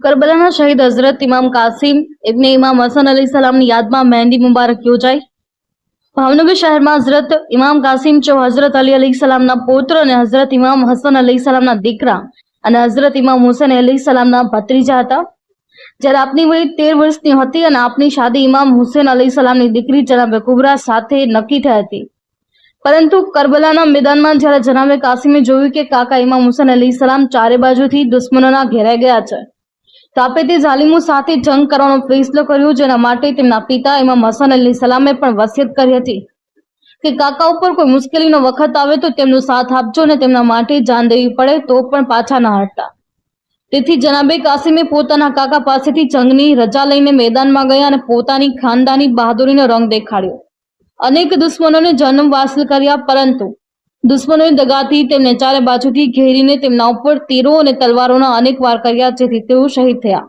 કરબલાના શહીદ હઝરત ઇમામ કાસિમ ઇબ્ને ઇમામ હસન અલી સલામની યાદમાં મહેંદી મુબારક યોજાઈ. ભાવનગર શહેરમાં હઝરત ઇમામ કાસિમ ચો હઝરત અલી અલી સલામના પૌત્ર અને હઝરત ઇમામ હસન અલી સલામના દીકરા અને હઝરત ઇમામ હુસેન અલી સલામના ભત્રીજા હતા. જ્યારે આપની વય તેર વર્ષની હતી અને આપની શાદી ઇમામ હુસેન અલી સલામની દીકરી જનાબે કુબરા સાથે નક્કી થઈ હતી. પરંતુ કરબલાના મેદાનમાં જ્યારે જનાબે કાસિમે જોયું કે કાકા ઇમામ હુસેન અલી સલામ ચારે બાજુથી દુશ્મનોના ઘેરાઈ ગયા છે તો આપે ઝાલિમો સાથે જંગ કરવાનો ફેસલો કર્યો જેના માટે તેમના પિતા ઇમામ હસન અલી સલામે પણ વસિયત કરી હતી. કે કાકા ઉપર કોઈ મુશ્કેલીનો વખત આવે તો તેમનો સાથ આપજો અને તેમના માટે જાન દેવી પડે તો પણ પાછા ના હટતા. તેથી જનાબે કાસિમે પોતાના કાકા પાસેથી જંગની રજા લઈને મેદાનમાં ગયા અને પોતાની ખાનદાની બહાદુરીનો રંગ દેખાડ્યો. અનેક દુશ્મનોને જન્મ વાસલ કર્યા પરંતુ દુશ્મનોની દગાથી તેમને ચારે બાજુથી ઘેરીને તેમના ઉપર તીરો અને તલવારોના અનેક વાર કર્યા જેથી તેઓ શહીદ થયા.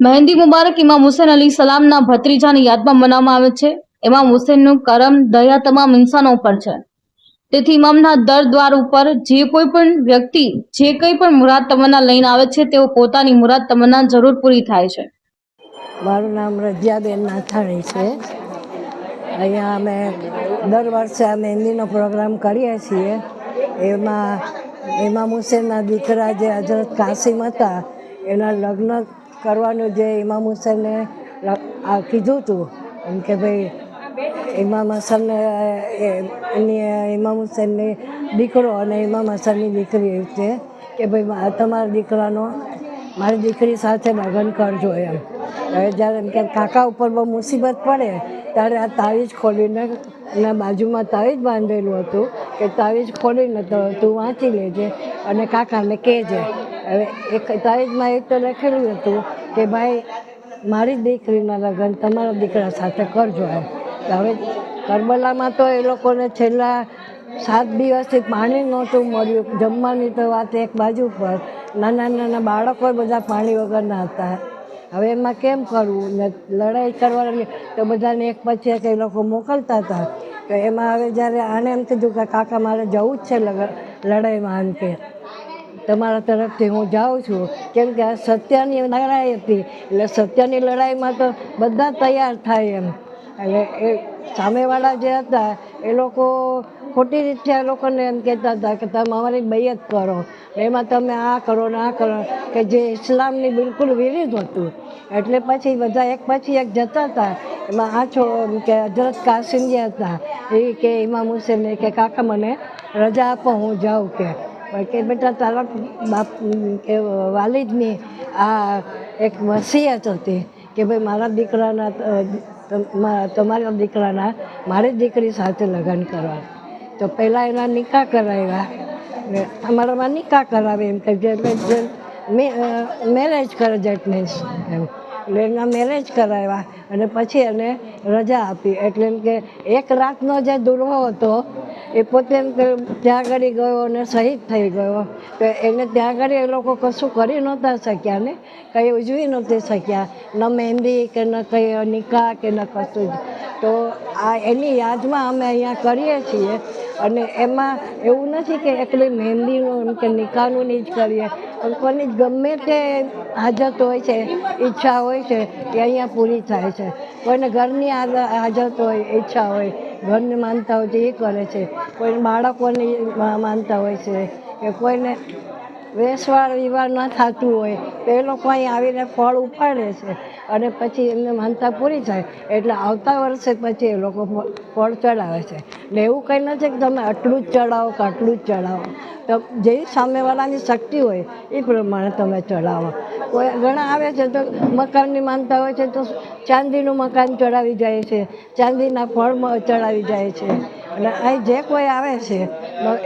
મહેંદી મુબારક ઇમામ હુસેન અલી સલામના ભત્રીજાની યાદમાં મનાવવામાં આવે છે. ઇમામ હુસેનનું કરમ દયા તમામ ઇન્સાનો ઉપર છે. તેથી ઇમામના દર દ્વાર ઉપર જે કોઈ પણ વ્યક્તિ, જે કંઈ પણ મુરાદ તમન્ના લઈને આવે છે, તેઓ પોતાની મુરાદ તમન્ના જરૂર પૂરી થાય છે. મારું નામ રજિયાબેન નાથાણી છે. અહીંયા અમે દર વર્ષે આ મહેંદીનો પ્રોગ્રામ કરીએ છીએ. એમાં ઇમામ હુસેનના દીકરા જે હજરત કાસિમ હતા, એના લગ્ન કરવાનું જે ઇમામ હુસેને કીધું હતું, એમ કે ભાઈ ઇમામ હસન એ- એની ઇમામ હુસેનની દીકરો અને ઇમામ હસનની દીકરી એવી છે કે ભાઈ તમારા દીકરાનો, મારી દીકરી સાથે લગ્ન કરજો એમ. હવે જ્યારે એમ કે કાકા ઉપર બહુ મુસીબત પડે ત્યારે આ તાવીજ ખોલીને એના બાજુમાં તાવીજ બાંધેલું હતું કે તાવીજ ખોલીને તો તું વાંચી લેજે અને કાકાને કહેજે. હવે એક તાવીજમાં એક તો લખેલું હતું કે, ભાઈ, મારી દીકરીના લગ્ન તમારા દીકરા સાથે કરજો એમ. હવે કરબલામાં તો એ લોકોને છેલ્લા સાત દિવસથી પાણી નહોતું મળ્યું. જમવાની તો વાત એક બાજુ પર. નાના નાના બાળકો બધા પાણી વગરના હતા. હવે એમાં કેમ કરવું? ને લડાઈ કરવાની તો બધાને એક પછી એક એ લોકો મોકલતા હતા. તો એમાં હવે જ્યારે આને એમ કીધું કે કાકા મારે જવું જ છે લડાઈમાં એમ કે, તમારા તરફથી હું જાઉં છું. કેમ કે આ સત્યની લડાઈ હતી. એટલે સત્યની લડાઈમાં તો બધા તૈયાર થાય એમ. એટલે એ સામેવાળા જે હતા, એ લોકો ખોટી રીતે આ લોકોને એમ કહેતા હતા કે તમે અમારી બૈયત કરો. એમાં તમે આ કરો ને આ કરો. કે જે ઇસ્લામની બિલકુલ વિરુદ્ધ હતું. એટલે પછી બધા એક પછી એક જતા હતા. એમાં આ છો કે હજરત કાસિમ હતા. એ કે ઇમામ હુસેનને કે કાકા મને રજા આપો, હું જાઉં કે. કે બેટા તારા બાપ કે વાલિદની આ એક વસિયત હતી કે ભાઈ મારા દીકરાના તમારા દીકરાના મારી દીકરી સાથે લગ્ન કરવા. તો પહેલાં એના નિકાહ કરાવ્યા. ને અમારામાં નિકાહ કરાવે એમ કે મેરેજ કરે જેટનેસ એમ. એટલે એના મેરેજ કરાવ્યા અને પછી એને રજા આપી. એટલે એમ કે એક રાતનો જે દુર્વો હતો, એ પોતે એમ કે ત્યાં આગળ ગયો અને શહીદ થઈ ગયો. તો એને ત્યાં આગળ એ લોકો કશું કરી નહોતા શક્યા ને? કંઈ ઉજવી નહોતી શક્યા. ન મહેંદી કે ન કંઈ નિકાહ કે ન કશું જ. તો આ એની યાદમાં અમે અહીંયા કરીએ છીએ અને એમાં એવું નથી કે એકલી મહેંદીનું એમ કે નિકાહનું જ કરીએ. પણ કોની ગમે તે હાજત હોય છે, ઈચ્છા હોય છે, એ અહીંયા પૂરી થાય છે. કોઈને ઘરની હાજ- હાજત હોય, ઈચ્છા હોય, ઘરની માનતા હોય છે એ કરે છે, કોઈને બાળકોની માનતા હોય છે, કે કોઈને વેસવાળ વિવાહ ન થતું હોય, તો એ લોકો અહીં આવીને ફળ ઉપાડે છે અને પછી એમને માનતા પૂરી થાય. એટલે આવતા વર્ષે પછી એ લોકો ફળ ચડાવે છે. ને એવું કંઈ નથી કે તમે આટલું જ ચડાવો કે આટલું જ ચડાવો. તો જે સામેવાળાની શક્તિ હોય, એ પ્રમાણે તમે ચડાવો. કોઈ ઘણા આવે છે તો મકાનની માનતા હોય છે તો ચાંદીનું મકાન ચડાવી જાય છે, ચાંદીના ફળ ચડાવી જાય છે. અને અહીં જે કોઈ આવે છે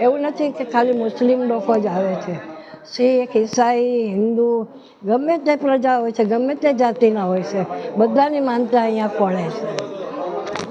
એવું નથી કે ખાલી મુસ્લિમ લોકો જ આવે છે. શીખ, ઈસાઈ, હિન્દુ, ગમે તે પ્રજા હોય છે, ગમે તે જાતિના હોય છે, બધાની માનતા અહીંયા પડે છે.